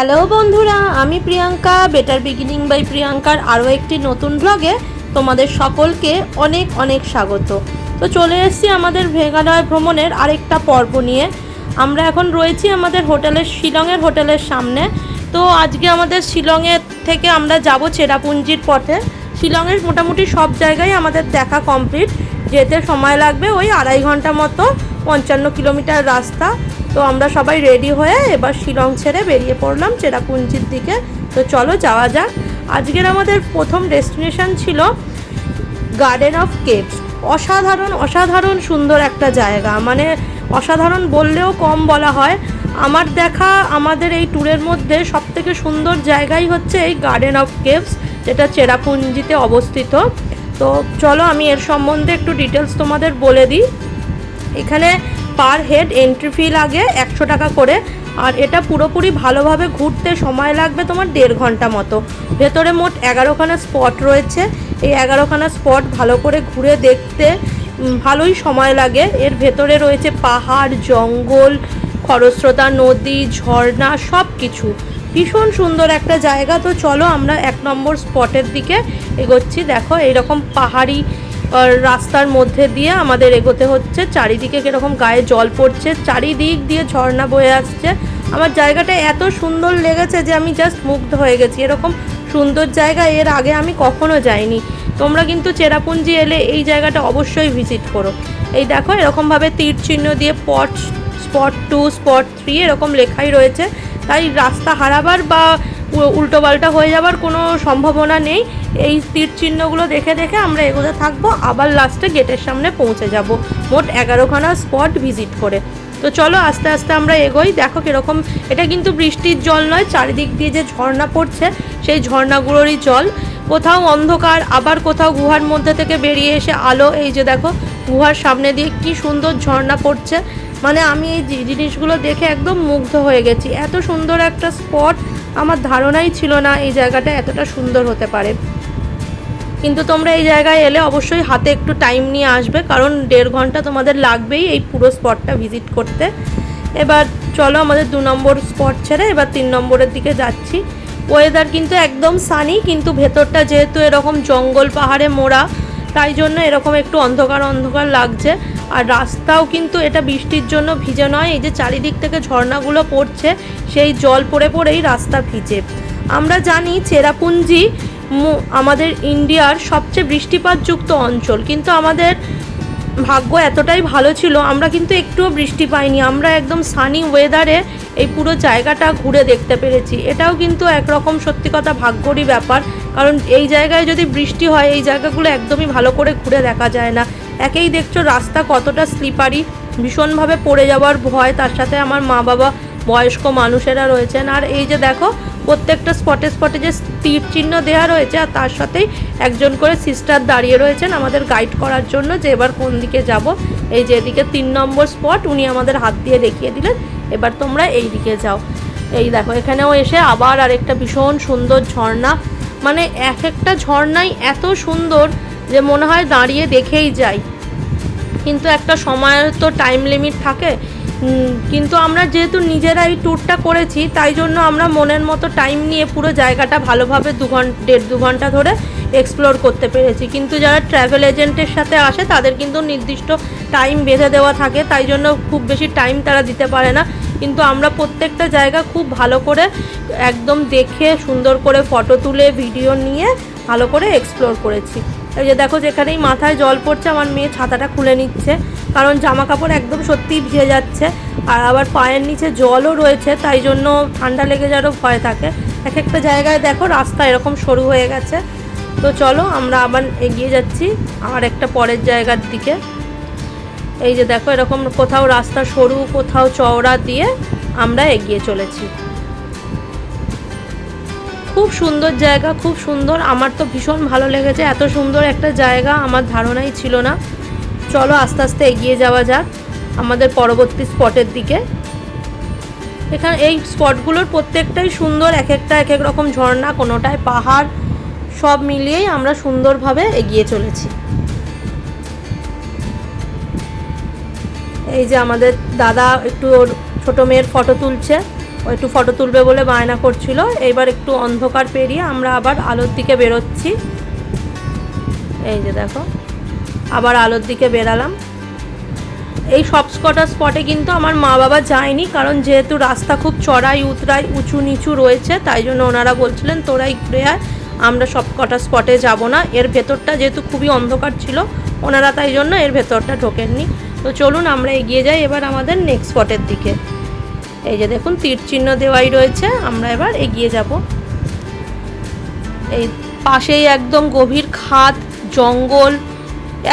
Hello বন্ধুরা, আমি Priyanka better beginning by প্রিয়াঙ্কার আরও একটি নতুন ব্লগে তোমাদের সকলকে অনেক অনেক স্বাগত। তো চলে এসেছি আমাদের মেঘালয় ভ্রমণের আরেকটা পর্ব নিয়ে। আমরা এখন রয়েছি আমাদের হোটেলের শিলংয়ের হোটেলের সামনে। তো আজকে আমাদের শিলংয়ের থেকে আমরা যাব চেরাপুঞ্জির পথে। শিলংয়ের মোটামুটি সব জায়গায় আমাদের দেখা কমপ্লিট যেতে সময় লাগবে ওই আড়াই ঘণ্টা মতো। পঞ্চান্ন কিলোমিটার রাস্তা। তো আমরা সবাই রেডি হয়ে এবার শিলং ছেড়ে বেরিয়ে পড়লাম চেরাপুঞ্জির দিকে। তো চলো যাওয়া যাক। আজকের আমাদের প্রথম ডেস্টিনেশন ছিল গার্ডেন অফ কেভস অসাধারণ অসাধারণ সুন্দর একটা জায়গা। মানে অসাধারণ বললেও কম বলা হয়। আমার দেখা আমাদের এই ট্যুরের মধ্যে সবথেকে সুন্দর জায়গাই হচ্ছে এই গার্ডেন অফ কেভস যেটা চেরাপুঞ্জিতে অবস্থিত। তো চলো আমি এর সম্বন্ধে একটু ডিটেলস তোমাদের বলে দিই। এখানে পার হেড এন্ট্রি ফি লাগে একশো টাকা করে। আর এটা পুরোপুরি ভালোভাবে ঘুরতে সময় লাগবে তোমার দেড় ঘণ্টা মতো। ভেতরে মোট এগারোখানা স্পট রয়েছে। এই এগারোখানা স্পট ভালো করে ঘুরে দেখতে ভালোই সময় লাগে। এর ভেতরে রয়েছে পাহাড়, জঙ্গল, খরস্রোতা, নদী, ঝর্ণা সব কিছু ভীষণ সুন্দর একটা জায়গা। তো চলো আমরা এক নম্বর স্পটের দিকে এগোচ্ছি। দেখো এইরকম পাহাড়ি রাস্তার মধ্যে দিয়ে আমাদের এগোতে হচ্ছে। চারিদিকে কীরকম গায়ে জল পড়ছে, চারিদিক দিয়ে ঝর্ণা বয়ে আসছে। আমার জায়গাটা এত সুন্দর লেগেছে যে আমি জাস্ট মুগ্ধ হয়ে গেছি। এরকম সুন্দর জায়গা, এর আগে আমি কখনো যাইনি। তোমরা কিন্তু চেরাপুঞ্জি এলে এই জায়গাটা অবশ্যই ভিজিট করো। এই দেখো, এরকমভাবে তীর চিহ্ন দিয়ে পট স্পট টু স্পট থ্রি এরকম লেখাই রয়েছে। তাই রাস্তা হারাবার বা উল্টোপাল্টা হয়ে যাবার কোনো সম্ভাবনা নেই। এই তীর চিহ্নগুলো দেখে দেখে আমরা এগোতে থাকব। আবার লাস্টে গেটের সামনে পৌঁছে যাব। মোট এগারোখানা স্পট ভিজিট করে। তো চলো আস্তে আস্তে আমরা এগোই। দেখো কীরকম এটা কিন্তু বৃষ্টির জল নয়, চারিদিক দিয়ে যে ঝর্ণা পড়ছে, সেই ঝর্ণাগুলোরই জল। কোথাও অন্ধকার, আবার কোথাও গুহার মধ্যে থেকে বেরিয়ে এসে আলো। এই যে দেখো, গুহার সামনে দিয়ে কি সুন্দর ঝর্ণা পড়ছে। মানে আমি এই জিনিসগুলো দেখে একদম মুগ্ধ হয়ে গেছি। এত সুন্দর একটা স্পট আমার ধারণাই ছিল না এই জায়গাটা এতটা সুন্দর হতে পারে। কিন্তু তোমরা এই জায়গায় এলে অবশ্যই হাতে একটু টাইম নিয়ে আসবে, কারণ দেড় ঘণ্টা তোমাদের লাগবেই এই পুরো স্পটটা ভিজিট করতে। এবার চলো আমাদের দু নম্বর স্পট ছেড়ে এবার তিন নম্বরের দিকে যাচ্ছি। ওয়েদার কিন্তু একদম সানি কিন্তু ভেতরটা যেহেতু এরকম জঙ্গল পাহাড়ে মোড়া, তাই জন্য এরকম একটু অন্ধকার অন্ধকার লাগছে। আর রাস্তাও কিন্তু এটা বৃষ্টির জন্য ভিজে নয়, এই যে চারিদিক থেকে ঝর্ণাগুলো পড়ছে, সেই জল পড়ে পড়েই রাস্তা ভিজে। আমরা জানি চেরাপুঞ্জি আমাদের ইন্ডিয়ার সবচেয়ে বৃষ্টিপাতযুক্ত অঞ্চল, কিন্তু আমাদের ভাগ্য এতটাই ভালো ছিল, আমরা কিন্তু একটুও বৃষ্টি পাইনি। আমরা একদম সানি ওয়েদারে এই পুরো জায়গাটা ঘুরে দেখতে পেরেছি। এটাও কিন্তু একরকম সত্যি কথা ভাগ্যরই ব্যাপার, কারণ এই জায়গায় যদি বৃষ্টি হয়, এই জায়গাগুলো একদমই ভালো করে ঘুরে দেখা যায় না। একেই দেখছ রাস্তা কতটা স্লিপারি ভীষণভাবে পড়ে যাওয়ার ভয়, তার সাথে আমার মা বাবা বয়স্ক মানুষেরা রয়েছেন। আর এই যে দেখো, প্রত্যেকটা স্পটে স্পটে যে তীর চিহ্ন দেওয়া রয়েছে, আর তার সাথেই একজন করে সিস্টার দাঁড়িয়ে রয়েছেন আমাদের গাইড করার জন্য যে এবার কোন দিকে যাব। এই যে এদিকে তিন নম্বর স্পট উনি আমাদের হাত দিয়ে দেখিয়ে দিলেন, এবার তোমরা এই দিকে যাও। এই দেখো, এখানেও এসে আবার আরেকটা ভীষণ সুন্দর ঝর্ণা। মানে এক একটা ঝর্ণাই এত সুন্দর যে মনে হয় দাঁড়িয়ে দেখেই যাই। কিন্তু একটা সময়ের তো টাইম লিমিট থাকে। কিন্তু আমরা যেহেতু নিজেরা এই ট্যুরটা করেছি, তাই জন্য আমরা মনের মতো টাইম নিয়ে পুরো জায়গাটা ভালোভাবে দু ঘণ্টা দেড় দু ঘণ্টা ধরে এক্সপ্লোর করতে পেরেছি। কিন্তু যারা ট্র্যাভেল এজেন্টের সাথে আসে, তাদের কিন্তু নির্দিষ্ট টাইম বেঁধে দেওয়া থাকে, তাই জন্য খুব বেশি টাইম তারা দিতে পারে না। কিন্তু আমরা প্রত্যেকটা জায়গা খুব ভালো করে একদম দেখে, সুন্দর করে ফটো তুলে ভিডিও নিয়ে ভালো করে এক্সপ্লোর করেছি। এই যে দেখো যেখানেই মাথায় জল পড়ছে, আমার মেয়ে ছাতাটা খুলে নিচ্ছে। কারণ জামা কাপড় একদম সত্যিই ভিজে যাচ্ছে। আর আবার পায়ের নিচে জলও রয়েছে, তাই জন্য ঠান্ডা লেগে যাওয়ারও ভয় থাকে। এক একটা জায়গায় দেখো রাস্তা এরকম সরু হয়ে গেছে। তো চলো, আমরা আবার এগিয়ে যাচ্ছি আর একটা পরের জায়গার দিকে। এই যে দেখো এরকম কোথাও রাস্তা সরু, কোথাও চওড়া দিয়ে আমরা এগিয়ে চলেছি। খুব সুন্দর জায়গা, খুব সুন্দর। আমার তো ভীষণ ভালো লেগেছে। এত সুন্দর একটা জায়গা আমার ধারণাই ছিল না। চলো আস্তে আস্তে এগিয়ে যাওয়া যাক আমাদের পরবর্তী স্পটের দিকে। এখানে এই স্পটগুলোর প্রত্যেকটাই সুন্দর এক একটা এক এক রকম ঝর্ণা, কোনোটায় পাহাড়, সব মিলিয়েই আমরা সুন্দরভাবে এগিয়ে চলেছি। এই যে আমাদের দাদা একটু ওর ছোটো মেয়ের ফটো তুলছে। একটু ফটো তুলবে বলে বায়না করছিল। এইবার একটু অন্ধকার পেরিয়ে আমরা আবার আলোর দিকে বেরোচ্ছি। এই যে দেখো, আবার আলোর দিকে বেরালাম। এই সব কটা স্পটে কিন্তু আমার মা বাবা যায়নি, কারণ যেহেতু রাস্তা খুব চড়াই, উতরাই, উঁচু নিচু রয়েছে, তাই জন্য ওনারা বলছিলেন, তোরাই ঘুরে আয়, আমরা সব কটা স্পটে যাব না। এর ভেতরটা যেহেতু খুবই অন্ধকার ছিল, ওনারা তাই জন্য এর ভেতরটা ঢোকেননি। তো চলুন আমরা এগিয়ে যাই, এবার আমাদের নেক্সট স্পটের দিকে। এই যে দেখুন, তীর চিহ্ন দেওয়াই রয়েছে। আমরা এবার এগিয়ে যাব। এই পাশেই একদম গভীর খাদ জঙ্গল,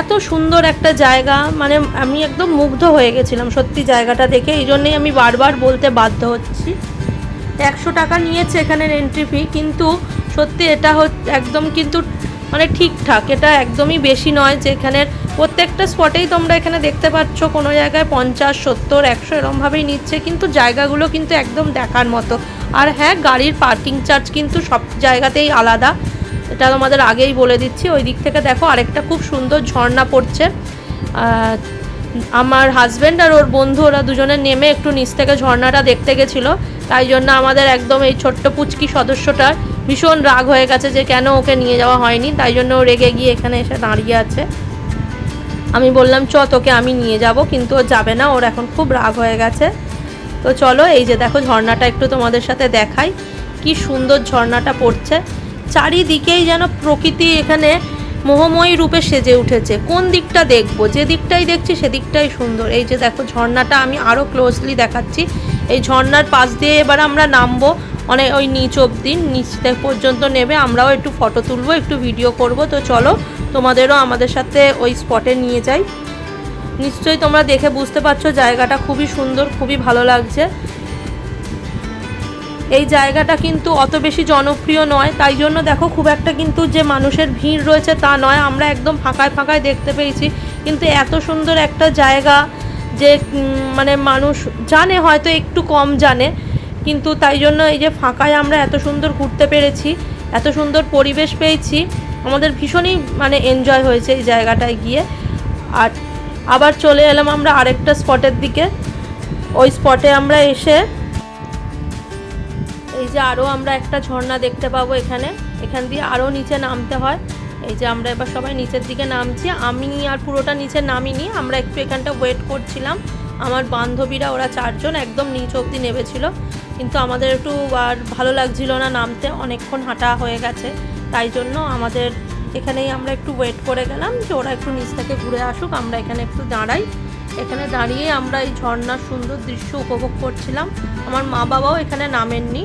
এত সুন্দর একটা জায়গা। মানে আমি একদম মুগ্ধ হয়ে গেছিলাম সত্যি জায়গাটা দেখে। এই জন্যেই আমি বারবার বলতে বাধ্য হচ্ছি। একশো টাকা নিয়েছে এখানের এন্ট্রি ফি কিন্তু সত্যি এটা একদম কিন্তু মানে ঠিকঠাক। এটা একদমই বেশি নয় যে এখানের প্রত্যেকটা স্পটেই তোমরা এখানে দেখতে পাচ্ছ কোনো জায়গায় পঞ্চাশ, সত্তর, একশো এরমভাবেই নিচ্ছে, কিন্তু জায়গাগুলো কিন্তু একদম দেখার মতো। আর হ্যাঁ গাড়ির পার্কিং চার্জ কিন্তু সব জায়গাতেই আলাদা। এটা তোমাদের আগেই বলে দিচ্ছি। ওই দিক থেকে দেখো আরেকটা খুব সুন্দর ঝর্ণা পড়ছে। আমার হাজব্যান্ড আর ওর বন্ধু, ওরা দুজনে নেমে একটু নিচ থেকে ঝর্ণাটা দেখতে গেছিল। তাই জন্য আমাদের একদম এই ছোট্ট পুচকি সদস্যটার ভীষণ রাগ হয়ে গেছে যে কেন ওকে নিয়ে যাওয়া হয়নি। তাই জন্য ও রেগে গিয়ে এখানে এসে দাঁড়িয়ে আছে। আমি বললাম, চ, তোকে আমি নিয়ে যাব। কিন্তু ও যাবে না, ওর এখন খুব রাগ হয়ে গেছে। তো চলো, এই যে দেখো, ঝর্ণাটা একটু তোমাদের সাথে দেখাই। কি সুন্দর ঝর্ণাটা পড়ছে। চারিদিকেই যেন প্রকৃতি এখানে মোহময়ী রূপে সেজে উঠেছে। কোন দিকটা দেখব? যে দিকটাই দেখছি সেদিকটাই সুন্দর। এই যে দেখো, ঝর্ণাটা আমি আরও ক্লোজলি দেখাচ্ছি। এই ঝর্ণার পাশ দিয়ে এবার আমরা নামবো অনেক ওই নিচ অবধি। নিচ পর্যন্ত নেবে, আমরাও একটু ফটো তুলবো, একটু ভিডিও করব। তো চলো তোমাদেরও আমাদের সাথে ওই স্পটে নিয়ে যাই। নিশ্চয়ই তোমরা দেখে বুঝতে পারছ জায়গাটা খুবই সুন্দর, খুবই ভালো লাগছে। এই জায়গাটা কিন্তু অত বেশি জনপ্রিয় নয়, তাই জন্য দেখো খুব একটা কিন্তু যে মানুষের ভিড় রয়েছে তা নয়, আমরা একদম ফাঁকায় ফাঁকায় দেখতে পেয়েছি। কিন্তু এত সুন্দর একটা জায়গা যে মানে মানুষ জানে হয়তো একটু কম জানে, কিন্তু তাই জন্য এই যে ফাঁকায় আমরা এত সুন্দর ঘুরতে পেরেছি, এত সুন্দর পরিবেশ পেয়েছি। আমাদের ভীষণই মানে এনজয় হয়েছে এই জায়গাটায় গিয়ে। আর আবার চলে এলাম আমরা আরেকটা স্পটের দিকে। ওই স্পটে আমরা এসে এই যে আরও আমরা একটা ঝর্ণা দেখতে পাবো এখানে। এখান দিয়ে আরও নিচে নামতে হয়। এই যে আমরা এবার সবাই নিচের দিকে নামছি। আমি আর পুরোটা নিচে নামিনি। আমরা একটু এখানটা ওয়েট করছিলাম। আমার বান্ধবীরা, ওরা চারজন একদম নিচ অবধি নেমেছিল। কিন্তু আমাদের একটু আর ভালো লাগছিল না নামতে। অনেকক্ষণ হাঁটা হয়ে গেছে। তাই জন্য আমাদের এখানেই আমরা একটু ওয়েট করে গেলাম যে ওরা একটু নিচ থেকে ঘুরে আসুক, আমরা এখানে একটু দাঁড়াই। এখানে দাঁড়িয়ে আমরা এই ঝর্ণার সুন্দর দৃশ্য উপভোগ করছিলাম। আমার মা বাবাও এখানে নামেননি।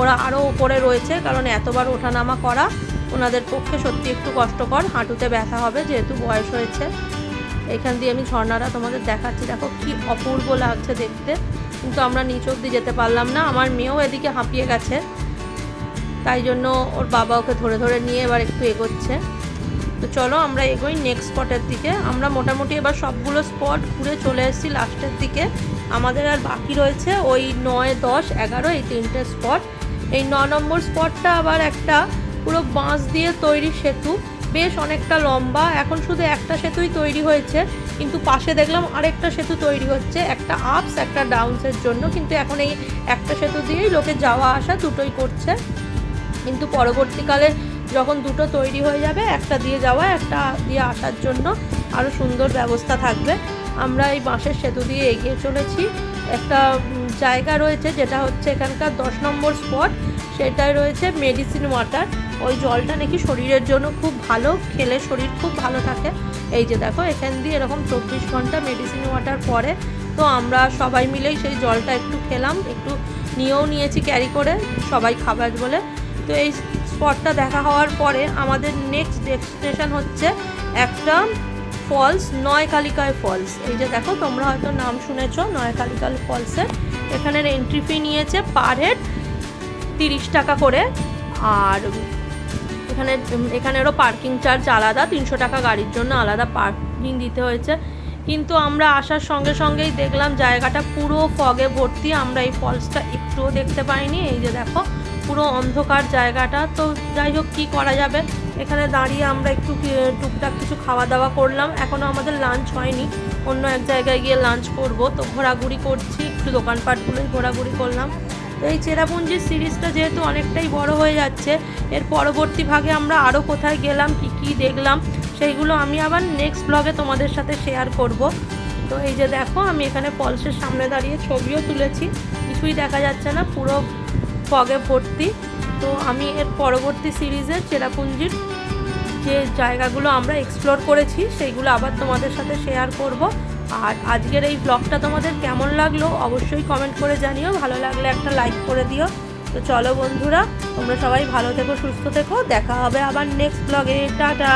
ওরা আরও ওপরে রয়েছে কারণ এতবার ওঠানামা করা ওনাদের পক্ষে সত্যি একটু কষ্টকর। হাঁটুতে ব্যথা হবে যেহেতু বয়স হয়েছে। এখান দিয়ে আমি ঝর্ণাটা তোমাদের দেখাচ্ছি। দেখো কি অপূর্ব লাগছে দেখতে। কিন্তু আমরা নিচ অব্দি যেতে পারলাম না। আমার মেয়েও এদিকে হাঁপিয়ে গেছে। তাই জন্য ওর বাবা ওকে ধরে ধরে নিয়ে এবার একটু এগোচ্ছে। তো চলো আমরা এগোই নেক্সট স্পটের দিকে। আমরা মোটামুটি এবার সবগুলো স্পট ঘুরে চলে এসেছি লাস্টের দিকে। আমাদের আর বাকি রয়েছে ওই নয়, দশ, এগারো এই তিনটে স্পট এই ন নম্বর স্পটটা আবার একটা পুরো বাঁশ দিয়ে তৈরি সেতু। বেশ অনেকটা লম্বা, এখন শুধু একটা সেতুই তৈরি হয়েছে, কিন্তু পাশে দেখলাম আরেকটা সেতু তৈরি হচ্ছে, একটা আপস একটা ডাউনসের জন্য। কিন্তু এখন এই একটা সেতু দিয়েই লোকে যাওয়া আসা দুটোই করছে। কিন্তু পরবর্তীকালে যখন দুটো তৈরি হয়ে যাবে, একটা দিয়ে যাওয়া, একটা দিয়ে আসার জন্য আরও সুন্দর ব্যবস্থা থাকবে। আমরা এই বাঁশের সেতু দিয়ে এগিয়ে চলেছি। একটা জায়গা রয়েছে যেটা হচ্ছে এখানকার দশ নম্বর স্পট। সেটায় রয়েছে মেডিসিন ওয়াটার। ওই জলটা নাকি শরীরের জন্য খুব ভালো, খেলে শরীর খুব ভালো থাকে। এই যে দেখো, এখান দিয়ে এরকম চব্বিশ ঘণ্টা মেডিসিন ওয়াটার পরে। তো আমরা সবাই মিলেই সেই জলটা একটু খেলাম, একটু নিয়েও নিয়েছি ক্যারি করে, সবাই খাবার বলে। তো এই স্পটটা দেখা হওয়ার পরে আমাদের নেক্সট ডেস্টিনেশন হচ্ছে একটা ফলস নয় কালিকায় ফলস এই যে দেখো, তোমরা হয়তো নাম শুনেছ নয় কালিকাল ফলসের এখানের এন্ট্রি ফি নিয়েছে পার হেড তিরিশ টাকা করে। আর এখানে, এখানেরও পার্কিং চার্জ আলাদা, তিনশো টাকা গাড়ির জন্য আলাদা পার্কিং দিতে হয়েছে। কিন্তু আমরা আসার সঙ্গে সঙ্গেই দেখলাম জায়গাটা পুরো ফগে ভর্তি। আমরা এই ফলসটা একটুও দেখতে পাইনি। এই যে দেখো পুরো অন্ধকার জায়গাটা। তো যাই হোক, কী করা যাবে? এখানে দাঁড়িয়ে আমরা একটু টুকটাক কিছু খাওয়া দাওয়া করলাম। এখনও আমাদের লাঞ্চ হয়নি। অন্য এক জায়গায় গিয়ে লাঞ্চ করব। তো ঘোরাঘুরি করছি, একটু দোকানপাটগুলোই ঘোরাঘুরি করলাম। তো এই চেরাপুঞ্জির সিরিজটা যেহেতু অনেকটাই বড় হয়ে যাচ্ছে, এর পরবর্তী ভাগে আমরা আরও কোথায় গেলাম, কি কি দেখলাম, সেইগুলো আমি আবার নেক্সট ব্লগে তোমাদের সাথে শেয়ার করব। তো এই যে দেখো, আমি এখানে ফলসের সামনে দাঁড়িয়ে ছবিও তুলেছি। কিছুই দেখা যাচ্ছে না, পুরো ফগে ভর্তি। তো আমি এর পরবর্তী সিরিজের চেরাপুঞ্জির যে জায়গাগুলো আমরা এক্সপ্লোর করেছি, সেইগুলো আবার তোমাদের সাথে শেয়ার করব। আর আজকের এই ব্লগটা তোমাদের কেমন লাগল অবশ্যই কমেন্ট করে জানিও। ভালো লাগলে একটা লাইক করে দিও। তো চলো বন্ধুরা, তোমরা সবাই ভালো থেকো, সুস্থ থেকো। দেখা হবে আবার নেক্সট ব্লগে টাটা!